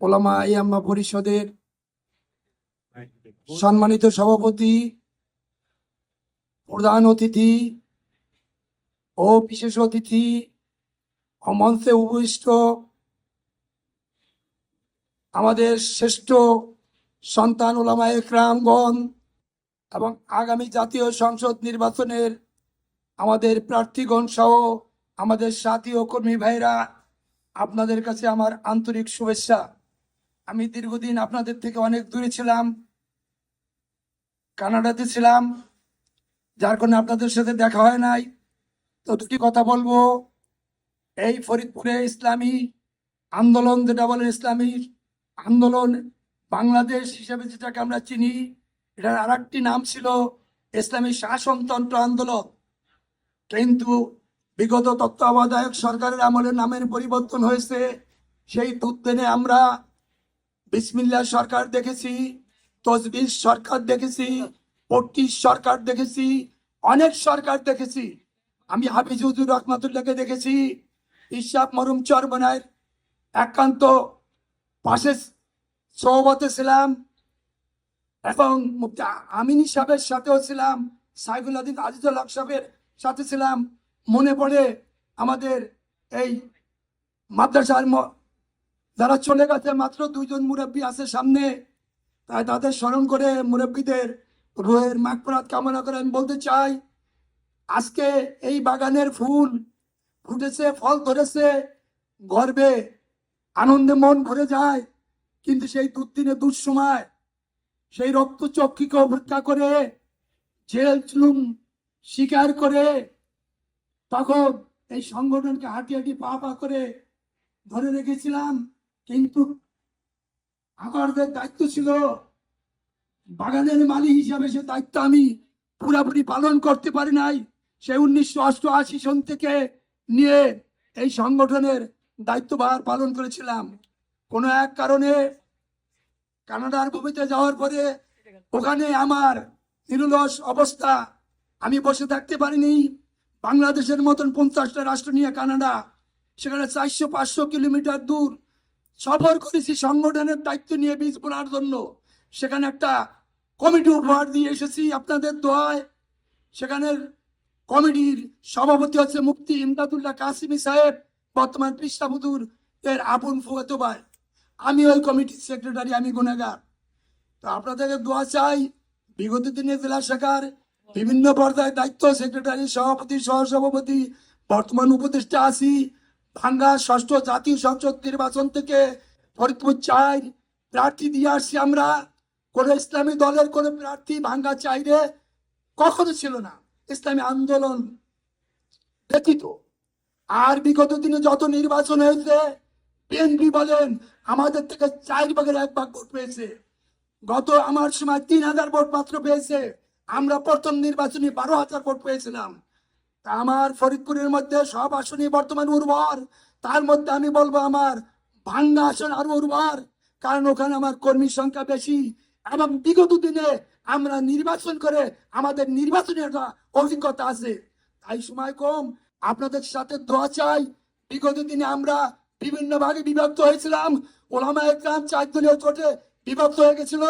ওলামা ইয়াম্মা পরিষদের সম্মানিত সভাপতি প্রধান অতিথি ও বিশেষ অতিথি ও মঞ্চে উপবিষ্ট আমাদের শ্রেষ্ঠ সন্তান ওলামা একরামগণ এবং আগামী জাতীয় সংসদ নির্বাচনের আমাদের প্রার্থীগণ সহ আমাদের সাথী ও কর্মী ভাইরা আপনাদের কাছে আমার আন্তরিক শুভেচ্ছা। আমি দীর্ঘদিন আপনাদের থেকে অনেক দূরে ছিলাম, কানাডাতে ছিলাম, যার কারণে আপনাদের সাথে দেখা হয় নাই। তো দুটি কথা বলব। এই ফরিদপুরে ইসলামী আন্দোলন, যেটা বলেন ইসলামী আন্দোলন, বাংলাদেশ হিসেবে যেটাকে আমরা চিনি, এটার আর নাম ছিল ইসলামী শাসনতন্ত্র আন্দোলন। কিন্তু বিগত তত্ত্বাবধায়ক সরকারের আমলে নামের পরিবর্তন হয়েছে। সেই দুদিনে আমরা বিসমিল্লা সরকার দেখেছি তসবির সরকার দেখেছি পট্টির সরকার দেখেছি, অনেক সরকার দেখেছি। আমি হাফিজ হুজুর রহমাতুল্লাহকে দেখেছি ইসাব মরুম চরবনায় একান্ত পাশে সহবতে ছিলাম এবং আমিনী সাহেবের সাথেও ছিলাম, সাইফুল আদিন আজিজুল হক সাহেবের সাথে ছিলাম। মনে পড়ে আমাদের এই মাদ্রাসার যারা চলে গেছে, মাত্র দুইজন মুরব্বী আছে সামনে, তাই তাদের স্মরণ করে মুরব্বীদের রুহের মাগফরাত কামনা করে আমি বলতে চাই, আজকে এই বাগানের ফুল ফুটেছে, ফল ধরেছে, গর্বে আনন্দে মন ভরে যায়, কিন্তু সেই দুর্দিনে, দুঃসময় সেই রক্ত চক্ষিকে অপেক্ষা করে, জেল চুলুম স্বীকার করে, তখন এই সংগঠনকে হাঁটি হাঁটি পা পা করে ধরে রেখেছিলাম। কিন্তু আমাদের দায়িত্ব ছিল, বাগানের মালিক হিসাবে সে দায়িত্ব আমি পুরাপুরি পালন করতে পারি নাই। সে উনিশশো অষ্টআশি সন থেকে নিয়ে এই সংগঠনের দায়িত্বভার পালন করেছিলাম। কোনো এক কারণে কানাডার ভূমিতে যাওয়ার পরে ওখানে আমার নিরলস অবস্থা। আমি বসে থাকতে পারিনি। বাংলাদেশের মতন পঞ্চাশটা রাষ্ট্র নিয়ে কানাডা, সেখানে চারশো পাঁচশো কিলোমিটার দূর সফর করেছি সংগঠনের দায়িত্ব নিয়ে বীজ বোনার জন্য। সেখানে একটা কমিটি উপহার দিয়ে এসেছি আপনাদের দোয়ায় সেখানের কমিটির সভাপতি হচ্ছে মুফতি ইমদাদুল্লাহ কাসিমি সাহেব, বর্তমান পৃষ্ঠাবুদুর এর আপন ফুয়াতো ভাই। আমি ওই কমিটির সেক্রেটারি, আমি গুণাগার। তো আপনাদের দোয়া চাই, বিগত দিনে জেলা শাখার বিভিন্ন পর্যায়ে দায়িত্ব সেক্রেটারি, সভাপতি, সহসভাপতি, বর্তমান উপদেষ্টা আছি। ভাঙ্গা ষষ্ঠ জাতীয় সংসদ নির্বাচন থেকে ফরিদপুর চাই প্রার্থী দিয়ে আসছি আমরা। কোন ইসলামী দলের কোন প্রার্থী ভাঙ্গা চাইরে কখনো ছিল না। ইসলামী আন্দোলন ব্যতীত। আর বিগত দিনে যত নির্বাচন হয়েছে, বিএনপি বলেন, আমাদের থেকে চার ভাগের এক ভাগ ভোট পেয়েছে। গত আমার সময় তিন হাজার ভোট মাত্র পেয়েছে। আমরা প্রথম নির্বাচনে বারো হাজার ভোট পেয়েছিলাম। তা আমার ফরিদপুরের মধ্যে সব আসনই বর্তমান উর্বর। তার মধ্যে আমি বলব আমার ভাঙ্গা আসন আরও উর্বর, কারণ ওখানে আমার কর্মীর সংখ্যা বেশি। এবং বিগত দিনে আমরা নির্বাচন করে আমাদের নির্বাচনের অভিজ্ঞতা আছে। তাই সময় কম। আপনাদের সাথে দোয়া চাই। বিগত দিনে আমরা বিভিন্ন ভাগে বিভক্ত হয়েছিলাম। ওলামা একরাম চার দলীয় জোটে বিভক্ত হয়ে গেছিল।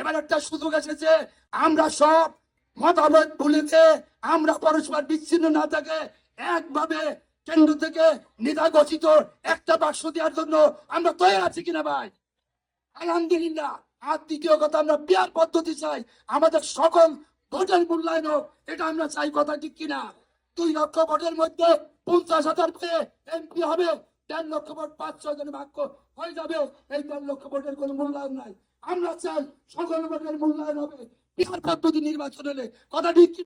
এবার একটা সুযোগ এসেছে। আমরা সব মতামত ভুলেছে আমরা পরস্পর বিচ্ছিন্ন না থাকে একভাবে কেন্দ্র থেকে নিদা গঠিত একটা বাক্স দেওয়ার জন্য আমরা তৈরি আছি কিনা ভাই? আলহামদুলিল্লাহ, আর দ্বিতীয় কথা, আমরা বিয়ার পদ্ধতি চাই। আমাদের সকল ভোটের মূল্যায়ন হোক, এটা আমরা চাই কথা ঠিক কিনা। দুই লক্ষ ভোটের মধ্যে পঞ্চাশ হাজার পেয়ে এমপি হবে, দেড় লক্ষ ভোট, পাঁচ, ছয় জনের বাক্য হয়ে যাবে। এই দেড় লক্ষ ভোটের কোনো মূল্যায়ন নাই। আমরা চাই সকল ভোটের মূল্যায়ন হবে। বিহার পদ্ধতি নির্বাচন হলে কথা ঠিক?